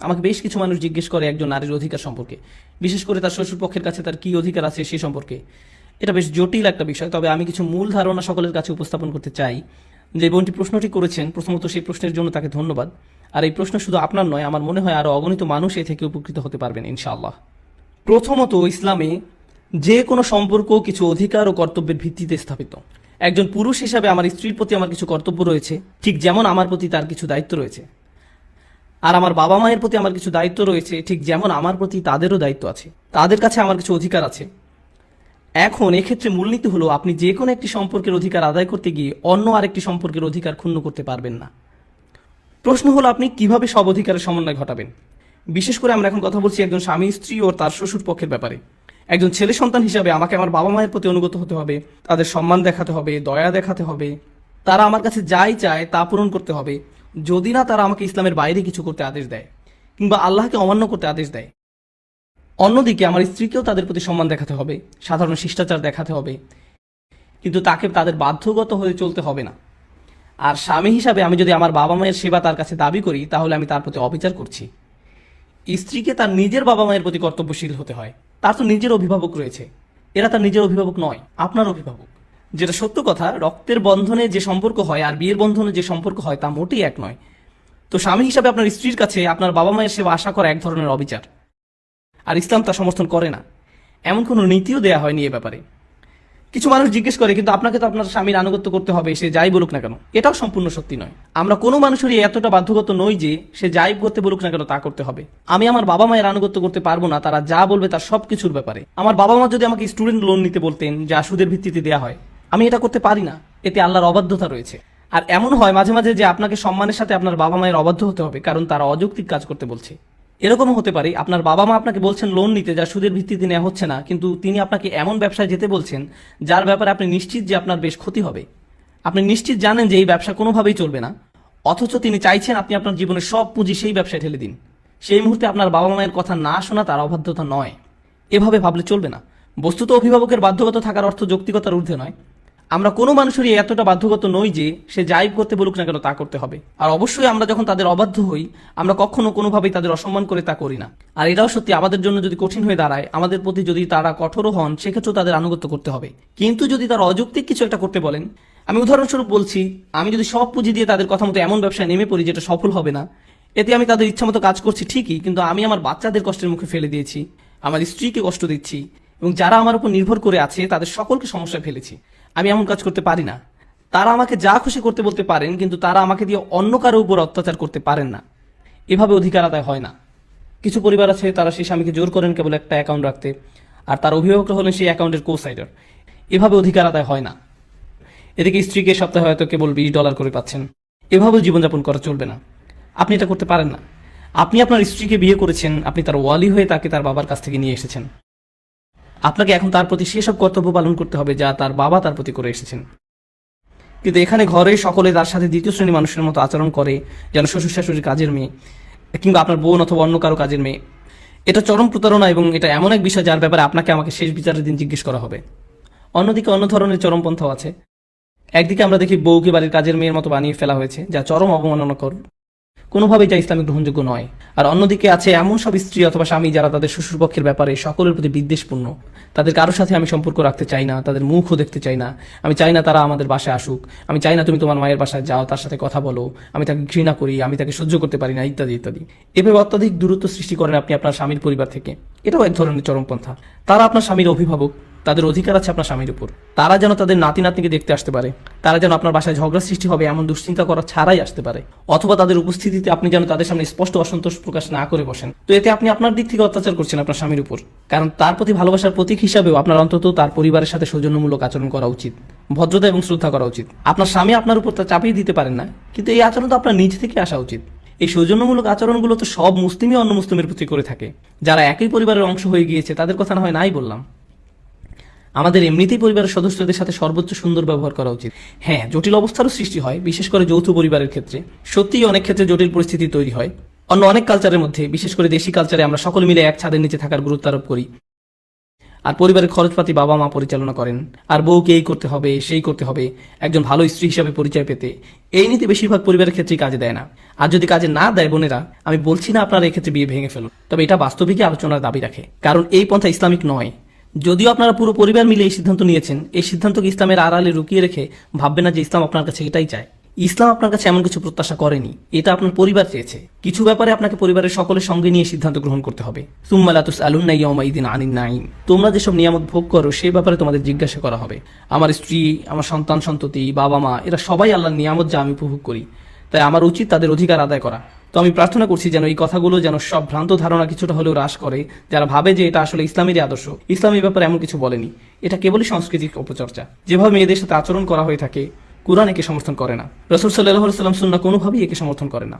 আমাকে বেশ কিছু মানুষ জিজ্ঞেস করে একজন নারীর অধিকার সম্পর্কে। বিশেষ করে তার শ্বশুর পক্ষের কাছে তার কি অধিকার আছে সে সম্পর্কে। এটা বেশ জটিল একটা বিষয়, তবে আমি কিছু মূল ধারণা সকলের কাছে উপস্থাপন করতে চাই। যে বোনটি প্রশ্নটি করেছেন, প্রথমত সেই প্রশ্নের জন্য তাকে ধন্যবাদ। আর এই প্রশ্ন শুধু আপনার নয়, আমার মনে হয় আরও অগণিত মানুষ এ থেকে উপকৃত হতে পারবেন, ইনশাআল্লাহ। প্রথমত, ইসলামে যে কোনো সম্পর্ক কিছু অধিকার ও কর্তব্যের ভিত্তিতে স্থাপিত। একজন পুরুষ হিসাবে আমার স্ত্রীর প্রতি আমার কিছু কর্তব্য রয়েছে, ঠিক যেমন আমার প্রতি তার কিছু দায়িত্ব রয়েছে। আর আমার বাবা মায়ের প্রতি আমার কিছু দায়িত্ব রয়েছে, ঠিক যেমন আমার প্রতি তাদেরও দায়িত্ব আছে। তাদের কাছে আমার কিছু অধিকার আছে। এখন এক্ষেত্রে মূলনীতি হলো, আপনি যে কোনো একটি সম্পর্কের অধিকার আদায় করতে গিয়ে অন্য আরেকটি সম্পর্কের অধিকার ক্ষুণ্ণ করতে পারবেন না। প্রশ্ন হলো, আপনি কীভাবে সব অধিকারের সমন্বয় ঘটাবেন? বিশেষ করে আমরা এখন কথা বলছি একজন স্বামী, স্ত্রী ও তার শ্বশুর পক্ষের ব্যাপারে। একজন ছেলে সন্তান হিসাবে আমাকে আমার বাবা মায়ের প্রতি অনুগত হতে হবে, তাদের সম্মান দেখাতে হবে, দয়া দেখাতে হবে, তারা আমার কাছে যাই চায় তা পূরণ করতে হবে। যদি না তারা আমাকে ইসলামের বাইরে কিছু করতে আদেশ দেয়, কিংবা আল্লাহকে অমান্য করতে আদেশ দেয়। অন্যদিকে আমার স্ত্রীকেও তাদের প্রতি সম্মান দেখাতে হবে, সাধারণ শিষ্টাচার দেখাতে হবে। কিন্তু তাকে তাদের বাধ্যগত হয়ে চলতে হবে না। আর স্বামী হিসাবে আমি যদি আমার বাবা মায়ের সেবা তার কাছে দাবি করি, তাহলে আমি তার প্রতি অবিচার করছি। স্ত্রীকে তার নিজের বাবা মায়ের প্রতি কর্তব্যশীল হতে হয়। তার তো নিজের অভিভাবক রয়েছে। এরা তার নিজের অভিভাবক নয়, আপনার অভিভাবক। যেটা সত্য কথা, রক্তের বন্ধনে যে সম্পর্ক হয় আর বিয়ের বন্ধনে যে সম্পর্ক হয় তা মোটেই এক নয়। তো স্বামী হিসাবে আপনার স্ত্রীর কাছে আপনার বাবা মায়ের সেবা আশা করা এক ধরনের অবিচার। আর ইসলাম তা সমর্থন করে না। এমন কোনো নীতিও দেয়া হয়নি এ ব্যাপারে। কিছু মানুষ জিজ্ঞেস করে, কিন্তু আপনাকে তো আপনার স্বামীর আনুগত্য করতে হবে, সে যাই বলুক না কেন? এটাও সম্পূর্ণ সত্যি নয়। আমরা কোনো মানুষেরই এতটা বাধ্যগত নই যে সে যাই করতে বলুক না কেন তা করতে হবে। আমি আমার বাবা মায়ের আনুগত্য করতে পারব না, তারা যা বলবে তার সব কিছুর ব্যাপারে। আমার বাবা মা যদি আমাকে স্টুডেন্ট লোন নিতে বলতেন, যা সুদের ভিত্তিতে দেওয়া হয় আমি এটা করতে পারি না। এতে আল্লাহর অবাধ্যতা রয়েছে। আর এমন হয় মাঝে মাঝে যে আপনাকে সম্মানের সাথে আপনার বাবা মায়ের অবাধ্য হতে হবে, কারণ তারা অযৌক্তিক কাজ করতে বলছে। এরকমও হতে পারে, আপনার বাবা মা আপনাকে বলছেন লোন নিতে, যা সুদের ভিত্তিতে নেওয়া হচ্ছে না, কিন্তু তিনি আপনাকে এমন ব্যবসায় যেতে বলছেন, যার ব্যাপারে আপনি নিশ্চিত যে আপনার বেশ ক্ষতি হবে। আপনি নিশ্চিত জানেন যে এই ব্যবসা কোনোভাবেই চলবে না, অথচ তিনি চাইছেন আপনি আপনার জীবনের সব পুঁজি সেই ব্যবসায় ঠেলে দিন। সেই মুহূর্তে আপনার বাবা মায়ের কথা না শোনা তার অবাধ্যতা নয়। এভাবে ভাবলে চলবে না। বস্তুত অভিভাবকের বাধ্যগত থাকার অর্থ যৌক্তিকতার ঊর্ধ্বে নয়। আমরা কোনো মানুষেরই এতটা বাধ্যগত নই যে সে যাই করতে বলুক না কেন তা করতে হবে। আর অবশ্যই আমরা যখন তাদের অবাধ্য হই, আমরা কখনো কোনোভাবেই তাদের অসম্মান করে তা করি না। আর এটাও সত্যি, আমাদের জন্য যদি কঠিন হয়ে দাঁড়ায়, আমাদের প্রতি যদি তারা কঠোর হন, সেক্ষেত্রেও তাদের আনুগত্য করতে হবে। কিন্তু যদি তারা অযৌক্তিক কিছু একটা করতে বলেন, আমি উদাহরণস্বরূপ বলছি, আমি যদি সব পুঁজি দিয়ে তাদের কথা মতো এমন ব্যবসায় নেমে পড়ি যেটা সফল হবে না, এতে আমি তাদের ইচ্ছা মতো কাজ করছি ঠিকই, কিন্তু আমি আমার বাচ্চাদের কষ্টের মুখে ফেলে দিয়েছি, আমার স্ত্রীকে কষ্ট দিচ্ছি এবং যারা আমার উপর নির্ভর করে আছে, তাদের সকলকে সমস্যায় ফেলেছি। আমি এমন কাজ করতে পারি না। তারা আমাকে যা খুশি করতে বলতে পারেন, কিন্তু তারা আমাকে দিয়ে অন্য কারও উপর অত্যাচার করতে পারেন না। এভাবে অধিকার আদায় হয় না। কিছু পরিবার আছে, তারা সেই স্বামীকে জোর করেন কেবল একটা অ্যাকাউন্ট রাখতে, আর তার অভিভাবকরা হলেন সেই অ্যাকাউন্টের কো সাইডার এভাবে অধিকার আদায় হয় না। এদিকে স্ত্রীকে সপ্তাহে হয়তো কেবল বিশ ডলার করে পাচ্ছেন। এভাবে জীবনযাপন করা চলবে না। আপনি এটা করতে পারেন না। আপনি আপনার স্ত্রীকে বিয়ে করেছেন, আপনি তার ওয়ালি হয়ে তাকে তার বাবার কাছ থেকে নিয়ে এসেছেন। আপনাকে এখন তার প্রতি সেসব কর্তব্য পালন করতে হবে যা তার বাবা তার প্রতি করে এসেছেন। কিন্তু এখানে ঘরে সকলে তার সাথে দ্বিতীয় শ্রেণি মানুষের মতো আচরণ করে, যেন শ্বশুর শাশুড়ির কাজের মেয়ে কিংবা আপনার বোন অথবা অন্য কারও কাজের মেয়ে। এটা চরম প্রতারণা এবং এটা এমন এক বিষয় যার ব্যাপারে আপনাকে আমাকে শেষ বিচারের দিন জিজ্ঞেস করা হবে। অন্যদিকে অন্য ধরনের চরমপন্থাও আছে। একদিকে আমরা দেখি বউকে বাড়ির কাজের মেয়ের মতো বানিয়ে ফেলা হয়েছে, যা চরম অবমাননাকর। কোনোভাবেই যা ইসলামিক গ্রহণযোগ্য নয়। আর অন্যদিকে আছে এমন সব স্ত্রী অথবা স্বামী যারা তাদের শ্বশুরপক্ষের ব্যাপারে সকলের প্রতি বিদ্বেষপূর্ণ। তাদের কারোর সাথে আমি সম্পর্ক রাখতে চাই না, তাদের মুখও দেখতে চাই না। আমি চাই না তারা আমাদের বাসায় আসুক। আমি চাই না তুমি তোমার মায়ের বাসায় যাও, তার সাথে কথা বলো। আমি তাকে ঘৃণা করি, আমি তাকে সহ্য করতে পারি না, ইত্যাদি ইত্যাদি। এভাবে অত্যাধিক দূরত্ব সৃষ্টি করেন আপনি আপনার স্বামীর পরিবার থেকে। এটাও এক ধরনের চরমপন্থা। তারা আপনার স্বামীর অভিভাবক। তাদের অধিকার আছে আপনার স্বামীর উপর। তারা যেন তাদের নাতি নাতনিকে দেখতে আসতে পারে। তারা যেন আপনার বাসায় ঝগড়া সৃষ্টি হবে এমন দুশ্চিন্তা করা ছাড়াই আসতে পারে। অথবা তাদের উপস্থিতিতে আপনি যেন তাদের সামনে স্পষ্ট অসন্তোষ প্রকাশ না করে বসেন। তো এতে আপনি আপনার দিক থেকে অত্যাচার করছেন আপনার স্বামীর উপর। কারণ তার প্রতি ভালোবাসার প্রতীক হিসাবেও আপনার অন্তত তার পরিবারের সাথে সৌজন্যমূলক আচরণ করা উচিত। ভদ্রতা এবং শ্রদ্ধা করা উচিত। আপনার স্বামী আপনার উপর তা চাপিয়ে দিতে পারেন না। কিন্তু এই আচরণ তো আপনার নিজ থেকে আসা উচিত। এই সৌজন্যমূলক আচরণগুলো তো সব মুসলিমই অন্য মুসলিমের প্রতি করে থাকে। যারা একই পরিবারের অংশ হয়ে গিয়েছে তাদের কথা না হয় নাই বললাম। আমাদের এমনিতেই পরিবারের সদস্যদের সাথে সর্বোচ্চ সুন্দর ব্যবহার করা উচিত। হ্যাঁ জটিল অবস্থারও সৃষ্টি হয়, বিশেষ করে যৌথ পরিবারের ক্ষেত্রে। সত্যিই অনেক ক্ষেত্রে জটিল পরিস্থিতি তৈরি হয়। অন্য অনেক কালচারের মধ্যে, বিশেষ করে দেশি কালচারে আমরা সকলে মিলে এক ছাদের নিচে থাকার গুরুত্ব আরোপ করি। আর পরিবারের খরচপাতি বাবা মা পরিচালনা করেন। আর বউকে এই করতে হবে, সেই করতে হবে, একজন ভালো স্ত্রী হিসাবে পরিচয় পেতে। এই নীতি বেশিরভাগ পরিবারের ক্ষেত্রেই কাজে দেয় না। আর যদি কাজে না দেয় বোনেরা, আমি বলছি না আপনারা এক্ষেত্রে বিয়ে ভেঙে ফেলুন। তবে এটা বাস্তবিকই আলোচনার দাবি রাখে। কারণ এই পন্থা ইসলামিক নয়। যদিও আপনারা পুরো পরিবার মিলে এই সিদ্ধান্ত নিয়েছেন, এই সিদ্ধান্তকে ইসলামের আড়ালে লুকিয়ে রেখে ভাববেন না যে ইসলাম আপনার কাছে এটাই চায়। ইসলাম আপনার কাছে এমন কিছু প্রত্যাশা করেনি, এটা আপনার পরিবার চেয়েছে। কিছু ব্যাপারে আপনাকে পরিবারের সকলের সঙ্গে নিয়ে সিদ্ধান্ত গ্রহণ করতে হবে। তোমরা যেসব নিয়ামত ভোগ করো সেই ব্যাপারে তোমাদের জিজ্ঞাসা করা হবে। আমার স্ত্রী, আমার সন্তান সন্ততি বাবা মা এরা সবাই আল্লাহর নিয়ামত যা আমি উপভোগ করি। তাই আমার উচিত তাদের অধিকার আদায় করা। তো আমি প্রার্থনা করছি যেন এই কথাগুলো যেন সব ভ্রান্ত ধারণা কিছুটা হলেও হ্রাস করে, যারা ভাবে যে এটা আসলে ইসলামেরই আদর্শ। ইসলাম ব্যাপারে এমন কিছু বলেনি। এটা কেবলই সাংস্কৃতিক অপচর্চা। যেভাবে মেয়েদের সাথে আচরণ করা হয়ে থাকে, কোরআন একে সমর্থন করে না। রসুল সাল্লাহ সাল্লাম সুন্না কোনোভাবেই একে সমর্থন করে না।